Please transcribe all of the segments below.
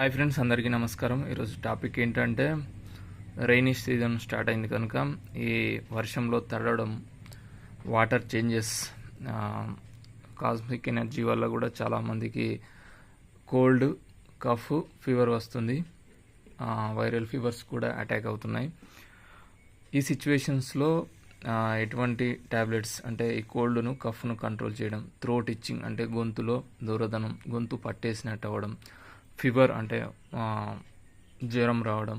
Hi friends అందరికీ నమస్కారం. ఈరోజు టాపిక్ ఏంటంటే రైనీ సీజన్ స్టార్ట్ అయింది కనుక ఈ వర్షంలో తడవడం వాటర్ చేంజెస్ కాస్మిక్ ఎనర్జీ వల్ల కూడా చాలామందికి కోల్డ్ కఫ్ ఫీవర్ వస్తుంది. వైరల్ ఫీవర్స్ కూడా అటాక్ అవుతున్నాయి. ఈ సిచ్యువేషన్స్లో ఎటువంటి ట్యాబ్లెట్స్ అంటే ఈ కోల్డ్ను కఫ్ను కంట్రోల్ చేయడం థ్రోట్ ఇచ్చింగ్ అంటే గొంతులో దూరదనం గొంతు పట్టేసినట్టు అవ్వడం ఫీవర్ అంటే జ్వరం రావడం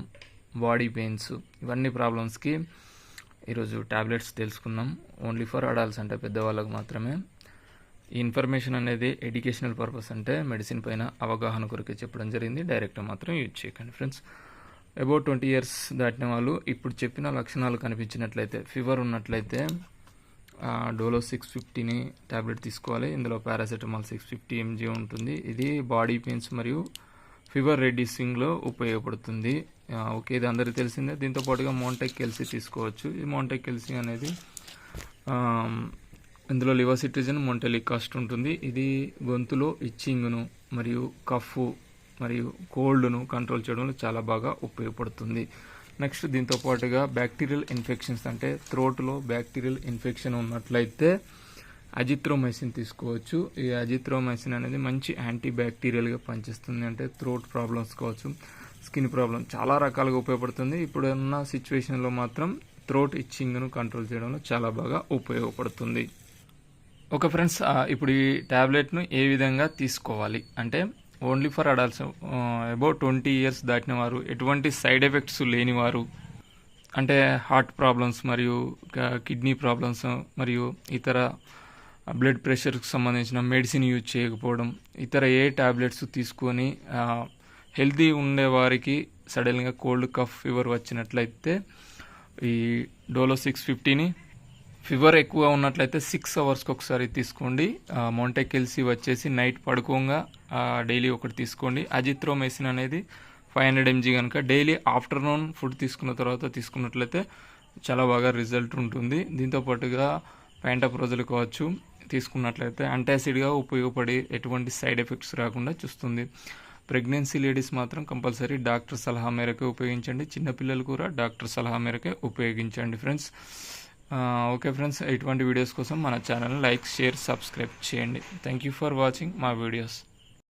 బాడీ పెయిన్స్ ఇవన్నీ ప్రాబ్లమ్స్కి ఈరోజు ట్యాబ్లెట్స్ తెలుసుకుందాం. ఓన్లీ ఫర్ అడాల్స్ అంటే పెద్దవాళ్ళకు మాత్రమే. ఈ ఇన్ఫర్మేషన్ అనేది ఎడ్యుకేషనల్ పర్పస్ అంటే మెడిసిన్ పైన అవగాహన కొరకే చెప్పడం జరిగింది. డైరెక్ట్గా మాత్రం యూజ్ చేయకండి ఫ్రెండ్స్. అబౌట్ ట్వంటీ ఇయర్స్ దాటిన వాళ్ళు ఇప్పుడు చెప్పిన లక్షణాలు కనిపించినట్లయితే ఫీవర్ ఉన్నట్లయితే డోలో సిక్స్ ఫిఫ్టీని ట్యాబ్లెట్ తీసుకోవాలి. ఇందులో పారాసెటమాల్ సిక్స్ ఫిఫ్టీ ఎంజీ ఉంటుంది. ఇది బాడీ పెయిన్స్ మరియు ఫీవర్ రెడ్యూసింగ్లో ఉపయోగపడుతుంది. ఓకే ఇది అందరికీ తెలిసిందే. దీంతో పాటుగా మోంటెక్ కెల్సీ తీసుకోవచ్చు. ఈ మోంటెక్ కెల్సీ అనేది ఇందులో లివర్ మొంటెలిక్ కాస్ట్ ఉంటుంది. ఇది గొంతులో ఇచ్చింగ్ను మరియు కఫ్ మరియు కోల్డ్ను కంట్రోల్ చేయడంలో చాలా బాగా ఉపయోగపడుతుంది. నెక్స్ట్ దీంతో పాటుగా బ్యాక్టీరియల్ ఇన్ఫెక్షన్స్ అంటే త్రోట్లో బ్యాక్టీరియల్ ఇన్ఫెక్షన్ ఉన్నట్లయితే అజిత్రోమైసిన్ తీసుకోవచ్చు. ఈ అజిత్రోమైసిన్ అనేది మంచి యాంటీ బ్యాక్టీరియల్గా పనిచేస్తుంది. అంటే థ్రోట్ ప్రాబ్లమ్స్ కావచ్చు స్కిన్ ప్రాబ్లమ్ చాలా రకాలుగా ఉపయోగపడుతుంది. ఇప్పుడు ఉన్న సిచ్యువేషన్లో మాత్రం థ్రోట్ ఇచ్చింగ్ను కంట్రోల్ చేయడంలో చాలా బాగా ఉపయోగపడుతుంది. ఓకే ఫ్రెండ్స్ ఇప్పుడు ఈ ట్యాబ్లెట్ను ఏ విధంగా తీసుకోవాలి? అంటే only for adults about twenty years దాటిన వారు ఎటువంటి సైడ్ ఎఫెక్ట్స్ లేని వారు అంటే హార్ట్ ప్రాబ్లమ్స్ మరియు కిడ్నీ ప్రాబ్లమ్స్ మరియు ఇతర బ్లడ్ ప్రెషర్కి సంబంధించిన మెడిసిన్ యూజ్ చేయకపోవడం ఇతర ఏ టాబ్లెట్స్ తీసుకొని హెల్తీ ఉండే వారికి సడన్గా కోల్డ్ కఫ్ ఫీవర్ వచ్చినట్లయితే ఈ డోలో సిక్స్ ఫిఫ్టీని ఫీవర్ ఎక్కువ ఉన్నట్లయితే సిక్స్ అవర్స్కి ఒకసారి తీసుకోండి. మౌంటెకెల్సీ వచ్చేసి నైట్ పడుకోగా డైలీ ఒకటి తీసుకోండి. అజిత్రోమెసిన్ అనేది ఫైవ్ హండ్రెడ్ ఎంజీ కనుక డైలీ ఆఫ్టర్నూన్ ఫుడ్ తీసుకున్న తర్వాత తీసుకున్నట్లయితే చాలా బాగా రిజల్ట్ ఉంటుంది. దీంతో పాటుగా రోజులు కావచ్చు తీసుకున్నట్లయితే అంటాసిడ్గా ఉపయోగపడి ఎటువంటి సైడ్ ఎఫెక్ట్స్ రాకుండా చూస్తుంది. ప్రెగ్నెన్సీ లేడీస్ మాత్రం కంపల్సరీ డాక్టర్ సలహా మేరకే ఉపయోగించండి. చిన్నపిల్లలు కూడా డాక్టర్ సలహా మేరకే ఉపయోగించండి ఫ్రెండ్స్. ఓకే ఫ్రెండ్స్ ఇటువంటి వీడియోస్ కోసం మన ఛానల్ లైక్ షేర్ సబ్స్క్రైబ్ చేయండి. థ్యాంక్ యూ ఫర్ వాచింగ్ మా వీడియోస్.